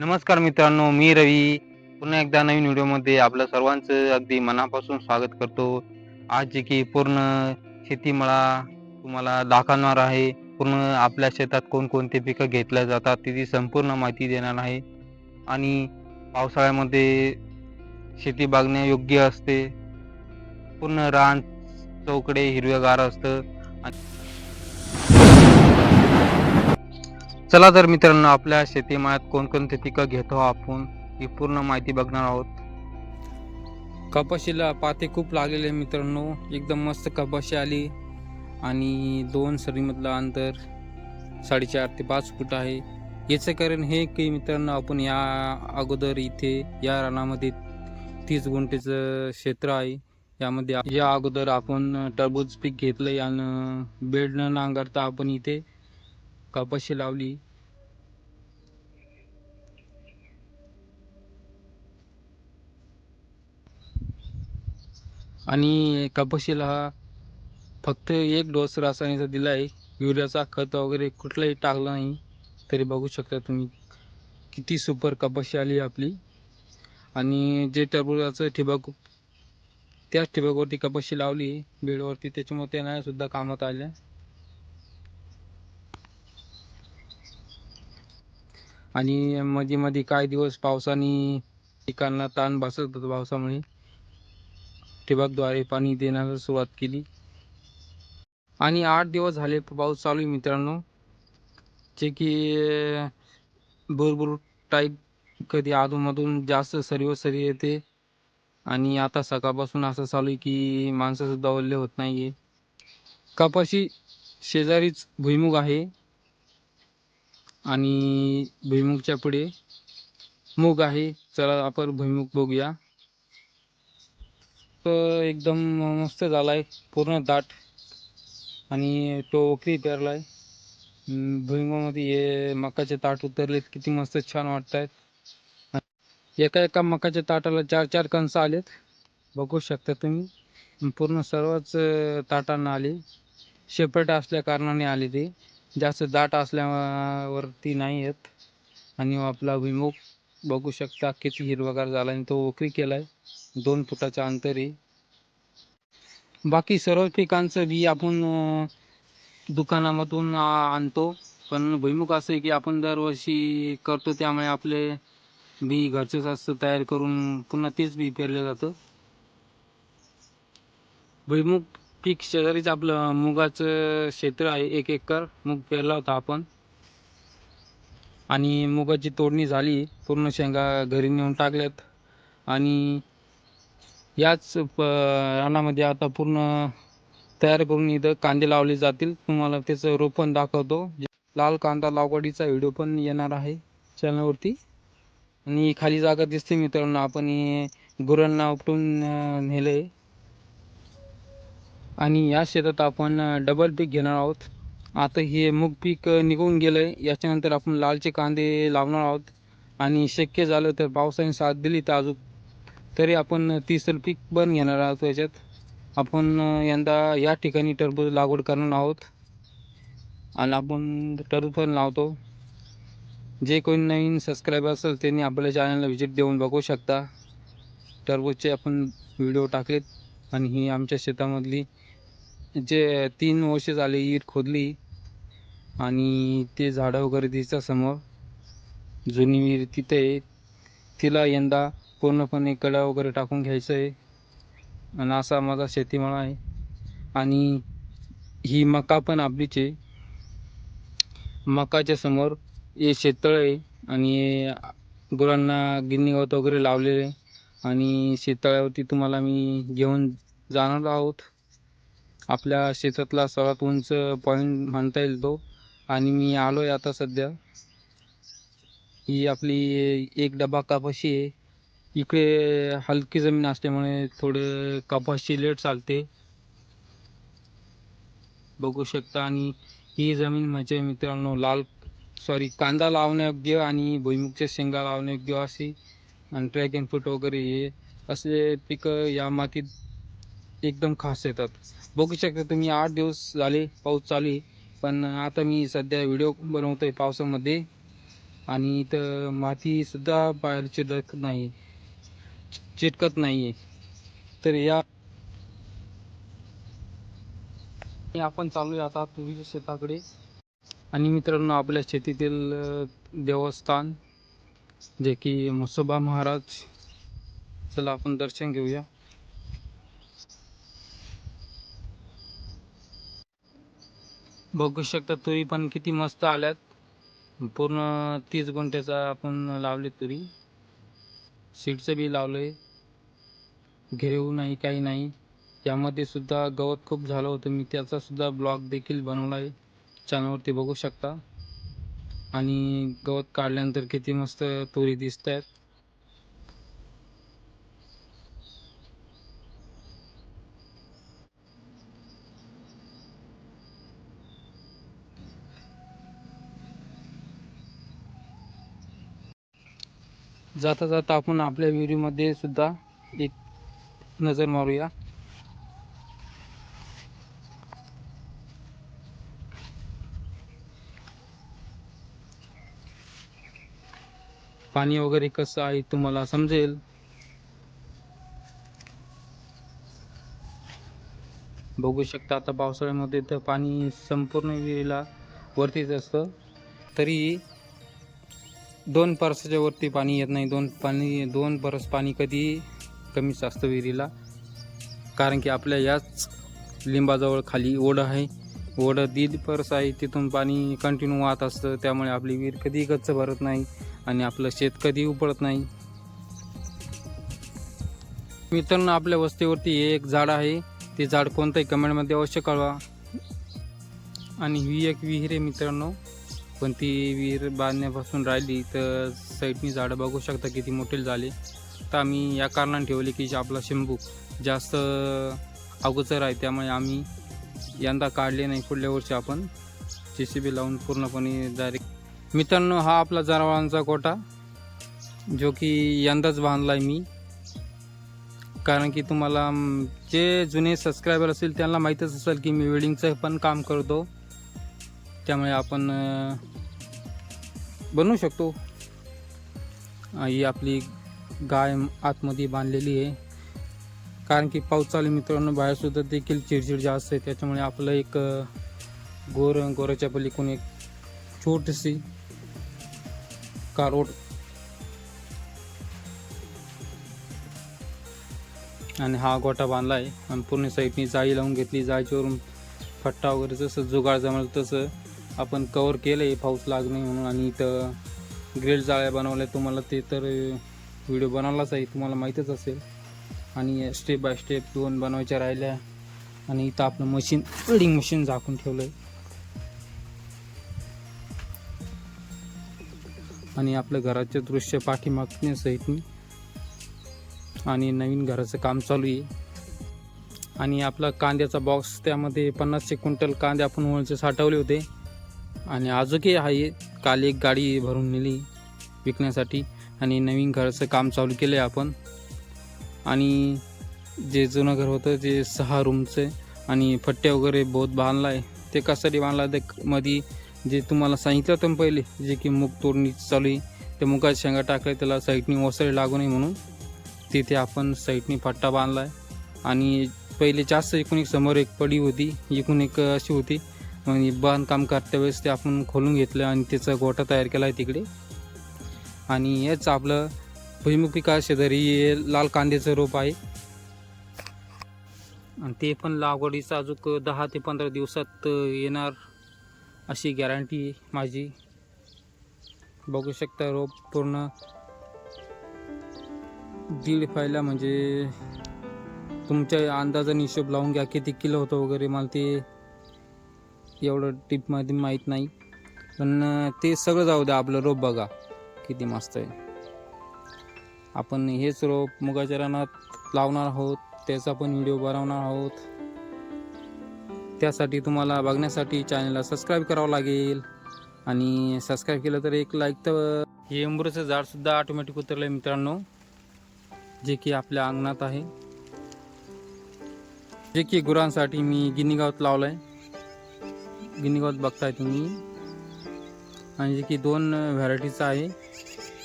नमस्कार मित्रांनो मी रवी. पुन्हा एकदा नवीन व्हिडिओमध्ये आपलं सर्वांचं अगदी मनापासून स्वागत करतो. आज जे की पूर्ण शेतीमळा तुम्हाला दाखवणार आहे. पूर्ण आपल्या शेतात कोणकोणते पिकं घेतल्या जातात तिची संपूर्ण माहिती देणार आहे. आणि पावसाळ्यामध्ये शेती बागण्यायोग्य असते. पूर्ण रान चौकडे हिरवेगार असतं. चला तर मित्रांनो आपल्या शेतीमाळ्यात कोणकोणते पिकं घेतो आपण ही पूर्ण माहिती बघणार आहोत. कपाशीला पाते खूप लागलेले आहे मित्रांनो एकदम मस्त कपाशी आली आणि दोन सरीमधलं अंतर साडेचार ते पाच फूट आहे. याचं कारण हे की मित्रांनो आपण या अगोदर इथे या रानामध्ये तीस गुंठेचं क्षेत्र आहे. यामध्ये या अगोदर आपण टरबूज पीक घेतलं आणि बेड न नांगरता आपण इथे कपाशी लावली? आणि कपाशीला फक्त एक डोस रासायनिकचा दिला आहे युरियाचा खत वगैरे कुठलाही टाकला नाही. तरी बघू शकता तुम्ही किती सुपर कपाशी आली आपली. आणि जे टरबुजाचं ठिबक त्याच ठिबकवरती कपाशी लावली बेडवरती त्याच्यामुळे ते सुद्धा कामात आल्या आणि मध्ये मध्ये काही दिवस पावसाने पिकांना ताण बसत होतं पावसामुळे. ठिबकद्वारे पाणी देण्याला सुरुवात केली. आणि आठ दिवस झाले पाऊस चालू आहे मित्रांनो. जे की बुरबुर टाईप कधी अधूनमधून जास्त सर्व सरी येते. आणि आता सकाळपासून असं चालू आहे की माणसंसुद्धा ओल्ले होत आहे कपाशी शेजारीच भुईमुग आहे. आणि भुईमुगच्या पुढे मूग आहे. चला आपण भुईमुग बघूया. तर एकदम मस्त झालाय. पूर्ण दाट. आणि तो ओकरी पेरलाय. आहे भुईमुगामध्ये हे मकाचे ताट उतरलेत. किती मस्त छान वाटत आहेत एका एका मकाच्या ताटाला चार चार कणस आलेत. बघू शकता तुम्ही. पूर्ण सर्वच ताटांना आले. शेपट असल्या कारणाने आले ते. जास्त दाट असल्यावरती नाही येत. आणि आपला भुईमुग बघू शकता किती हिरवागार झाला आणि तो ओकरी केलाय. दोन फुटाच्या अंतरी. बाकी सर्व पिकांचं बी आपण दुकानामधून आणतो. पण भुईमुख असं आहे की आपण दरवर्षी करतो त्यामुळे आपले बी घरचंच असतं तयार करून पुन्हा तेच बी पेरलं जातं. भुईमुख पीक शेजारीच आपलं मुगाचं क्षेत्र आहे एक एकर. मूग पेरला होता आपण. आणि मुगाची तोडणी झाली. पूर्ण शेंगा घरी नेऊन टाकल्यात. आणि याच प रानामध्ये आता पूर्ण तयार करून इथं कांदे लावले जातील. तुम्हाला त्याचं रोपण दाखवतो. लाल कांदा लागवडीचा व्हिडिओ पण येणार आहे चॅनलवरती. आणि खाली जागा दिसते मित्रांनो. आपण हे गुरांना उपटून नेले आणि या शेतात आपण डबल पीक घेणार आहोत. आता हे मूग पीक निघून गेलं आहे याच्यानंतर आपण लालचे कांदे लावणार आहोत. आणि शक्य झालं तर पावसाने साथ दिली तर अजून. तरी आपण तिसरं पीक पण घेणार आहोत याच्यात. आपण यंदा या ठिकाणी टरबूज लागवड करणार आहोत. आणि आपण टरबूज पण लावतो. जे कोणी नवीन सबस्क्रायबर असेल त्यांनी आपल्या चॅनलला व्हिजिट देऊन बघू शकता. टरबूजचे आपण व्हिडिओ टाकलेत. आणि ही आमच्या शेतामधली जे तीन वर्ष झाले ईट खोदली आणि ते झाडं वगैरे दिसतात समोर. जुनी विहीर तिथे आहे. तिला यंदा पूर्णपणे कडा वगैरे टाकून घ्यायचं आहे. आणि असा माझा शेतीमाळा आहे. आणि ही मका पण आपलीच आहे. मकाच्या समोर हे शेततळ आहे आणि गुरांना गिन्नी गवत वगैरे लावलेले आणि शेततळ्यावरती तुम्हाला मी घेऊन जाणार आहोत. आपल्या शेतातला सर्वात उंच पॉईंट म्हणता येईल तो. आणि मी आलो आहे आता सध्या. ही आपली एक डबा कपाशी आहे. इकडे हलकी जमीन असल्यामुळे थोडं कपाशी लेट चालते. बघू शकता. आणि ही जमीन म्हणजे मित्रांनो लाल सॉरी कांदा लावण्यायोग्य आणि भुईमुगच्या शेंगा लावण्यायोग्य अशी. आणि ड्रॅगन फ्रूट वगैरे हे. असे पिकं या मातीत एकदम खास येतात. बघू शकता तुम्ही आठ दिवस झाले पाऊस चालू आहे. पण आता मी सध्या व्हिडिओ बनवतोय पावसामध्ये. आणि इथं मातीसुद्धा बाहेर चिटकत नाही. चिटकत नाही आहे तर या आपण चालू आहे आता तुरीच्या शेताकडे. आणि मित्रांनो आपल्या शेतीतील देवस्थान जे की मुसोबा महाराज. चला आपण दर्शन घेऊया. बघू शकता तुरी पण किती मस्त आल्यात. पूर्ण तीस गुंठ्याचा आपण लावले तुरी. सीडचं बी लावलंय. घेऊ नाही काही नाही. यामध्ये सुद्धा गवत खूप झालं होतं. मी त्याचा सुद्धा ब्लॉग देखील बनवला आहे चॅनलवरती बघू शकता. आणि गवत काढल्यानंतर किती मस्त तुरी दिसत आहेत जाता जाता आपण आपल्या विहिरीमध्ये सुद्धा एक नजर मारूया. पाणी वगैरे कसं आहे तुम्हाला समजेल? बघू शकता आता पावसाळ्यामध्ये तर पाणी संपूर्ण विहिरीला वरतीच असतं. तरी दोन परसाच्या वरती पाणी येत नाही. दोन पाणी दोन परस पाणी कधी कमीच असतं विहिरीला. कारण की आपल्या याच लिंबाजवळ खाली ओढ आहे. ओढ दीड परस आहे तिथून पाणी कंटिन्यू वाहत असतं. त्यामुळे आपली विहीर कधी गच्च भरत नाही आणि आपलं शेत कधी उपडत नाही. मित्रांनो आपल्या वस्तीवरती हे एक झाड आहे. ते झाड कोणतंही कमेंटमध्ये अवश्य कळवा. आणि ही एक विहीर आहे मित्रांनो. पण ती विहीर बांधण्यापासून राहिली तर साईडनी झाडं बघू शकता किती मोठे झाले. तर आम्ही या कारणाने ठेवले की आपला शिंबू जास्त अगोचर आहे. त्यामुळे आम्ही यंदा काढले नाही पुढल्या वर्षी आपण. जे सी बी लावून पूर्णपणे डायरेक्ट मित्रांनो हा आपला जनावरांचा कोटा जो की यंदाच बांधला आहे मी. कारण की तुम्हाला जे जुने सबस्क्रायबर असतील त्यांना माहीतच असेल की मी वेल्डिंगचं पण काम करतो. त्यामुळे आपण बनवू शकतो. ही आपली गाय आतमध्ये बांधलेली आहे. कारण की पाऊस चालू मित्रांनो बाहेरसुद्धा देखील चिडचिड जास्त आहे. त्याच्यामुळे आपलं एक गोर गोराच्या पलीकडून एक छोटीशी कारोट आणि हा गोठा बांधला आहे. आणि पूर्ण साईडनी जाळी लावून घेतली. जाळीच्यावरून फट्टा वगैरे जसं जुगाड जमलं तसं आपण कवर केलं आहे पाऊस लागणे म्हणून आणि इथं ग्रेड जाळ्या बनवल्या. तुम्हाला ते तर व्हिडिओ बनवलाच आहे तुम्हाला माहीतच असेल. आणि स्टेप बाय स्टेप दोन बनवायच्या राहिल्या. आणि इथं आपलं मशीन वेल्डिंग मशीन झाकून ठेवलं आहे आणि आपल्या घराचे दृश्य पाठीमागणे साईडनी आणि नवीन घराचं काम चालू आहे. आणि आपला कांद्याचा बॉक्स त्यामध्ये पन्नासशे क्विंटल कांदे आपण वळचे साठवले होते. आणि आजही आहे. काल एक गाडी भरून नेली विकण्यासाठी आणि नवीन घराचं काम चालू केलं आहे आपण. आणि जे जुनं घर होतं जे सहा रूमचं आणि फट्टे वगैरे बहुत बांधला आहे ते कशासाठी बांधला ते मध्ये जे तुम्हाला सांगितलं होतं पहिले जे की मूग तोडणी चालू आहे ते मुगात शेंगा टाकले त्याला साईटनी ओसळे लागू नये म्हणून. तिथे आपण साईटनी फट्टा बांधला आहे आणि पहिले जास्त एकूण एक समोर एक पडी होती एकूण एक अशी होती. आणि बांधकाम करत्या वेळेस ते आपण खोलून घेतलं आणि त्याचा गोटा तयार केला आहे तिकडे. आणि हेच आपलं भुईमुख पिका शेजारी हे लाल कांद्याचं रोप आहे. आणि ते पण लागवडीचं अजून दहा ते पंधरा दिवसात येणार अशी गॅरंटी आहे माझी. बघू शकता रोप पूर्ण दीड फायला म्हणजे तुमच्या अंदाजाने हिशोब लावून घ्या किती किलो होतं वगैरे मला ते एवढं टिपमध्ये माहीत नाही. पण ते सगळं जाऊ द्या आपलं रोप बघा. किती मस्त आहे. आपण हेच रोप मुगाच्या रानात लावणार आहोत. त्याचा पण व्हिडिओ बनवणार आहोत. त्यासाठी तुम्हाला बघण्यासाठी चॅनलला सबस्क्राईब करावं लागेल. आणि सबस्क्राईब केलं तर एक लाईक तर हे एंबुरचं झाडसुद्धा ऑटोमॅटिक उतरलं आहे मित्रांनो. जे की आपल्या अंगणात आहे. जे की गुरांसाठी मी गिनीगावात लावलं आहे गिनीगावात बघताय तुम्ही. आणि जे की दोन व्हरायटीचं आहे.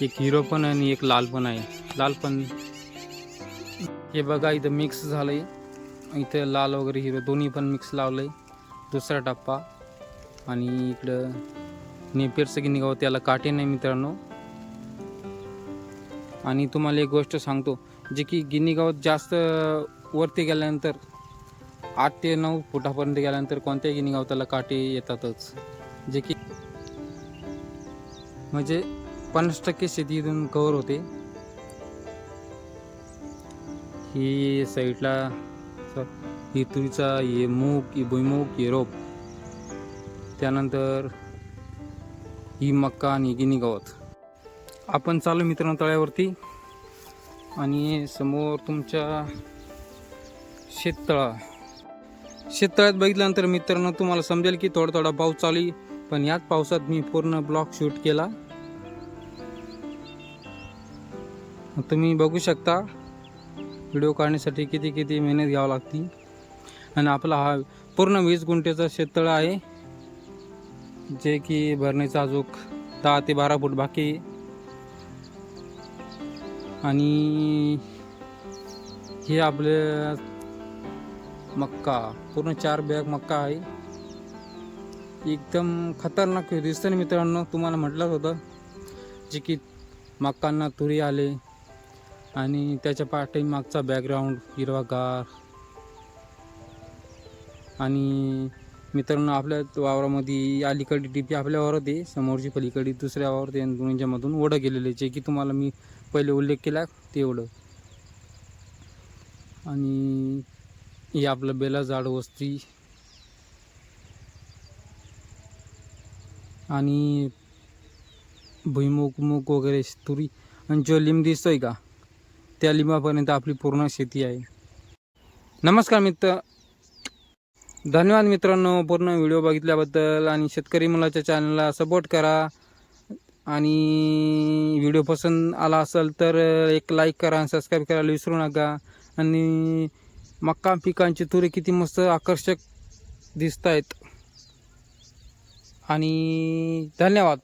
एक हिरो पण आणि एक लाल पण आहे. लाल पण हे बघा इथं मिक्स झालं आहे इथं लाल वगैरे हिरो दोन्ही पण मिक्स लावलं आहे दुसरा टप्पा. आणि इकडं नेपेरचं की निघावं त्याला काटे नाही मित्रांनो. आणि तुम्हाला एक गोष्ट सांगतो. जे की गिनीगावत जास्त वरती गेल्यानंतर आठ ते नऊ फुटापर्यंत गेल्यानंतर कोणत्याही गिनी गावात त्याला काटे येतातच. जे की म्हणजे पन्नास टक्के शेती इथून कव्हर होते. ही साईडला ही तुरीचा हे मूग ही भुईमूग हे रोप. त्यानंतर ही मक्का आणि गिनी गवत आपण चालू मित्रांनो तळ्यावरती. आणि समोर तुमच्या शेततळा. शेततळ्यात बघितल्यानंतर मित्रांनो तुम्हाला समजेल की थोडा थोडा पाऊस चालू पण याच पावसात मी पूर्ण ब्लॉक शूट केला. तुम्ही बघू शकता व्हिडिओ काढण्यासाठी किती किती मेहनत घ्यावं लागते. आणि आपला हा पूर्ण वीस गुंठेचा शेततळं आहे जे की भरण्याचा अजून दहा ते बारा फूट बाकी आणि हे आपलं मक्का पूर्ण चार बॅग मक्का आहे. एकदम खतरनाक दिसतं ना मित्रांनो तुम्हाला म्हटलंच होतं जे की मक्कांना तुरी आले आणि त्याच्या पाठी मागचा बॅकग्राऊंड हिरवागार. आणि मित्रांनो आपल्या वावरामध्ये अलीकडे डीपी आपल्या वावरात आहे. समोरची पलीकडे दुसऱ्या वावरात आहे. दोन्हीच्या ओढं गेलेले जे की तुम्हाला मी पहिले उल्लेख केला ते एवढं आणि हे आपलं बेला झाड वस्ती. आणि भुईमुग मूग वगैरे तुरी आणि जो लिंब दिसतोय का त्या लिंबापर्यंत आपली पूर्ण शेती आहे. नमस्कार मित्र. धन्यवाद मित्रांनो पूर्ण व्हिडिओ बघितल्याबद्दल. आणि शेतकरी मुलाच्या चॅनलला सपोर्ट करा. आणि व्हिडिओ पसंत आला असेल तर एक लाईक करा आणि सबस्क्राईब करायला विसरू नका. आणि मक्का पिकांची तुरे किती मस्त आकर्षक दिसत आहेत आणि धन्यवाद.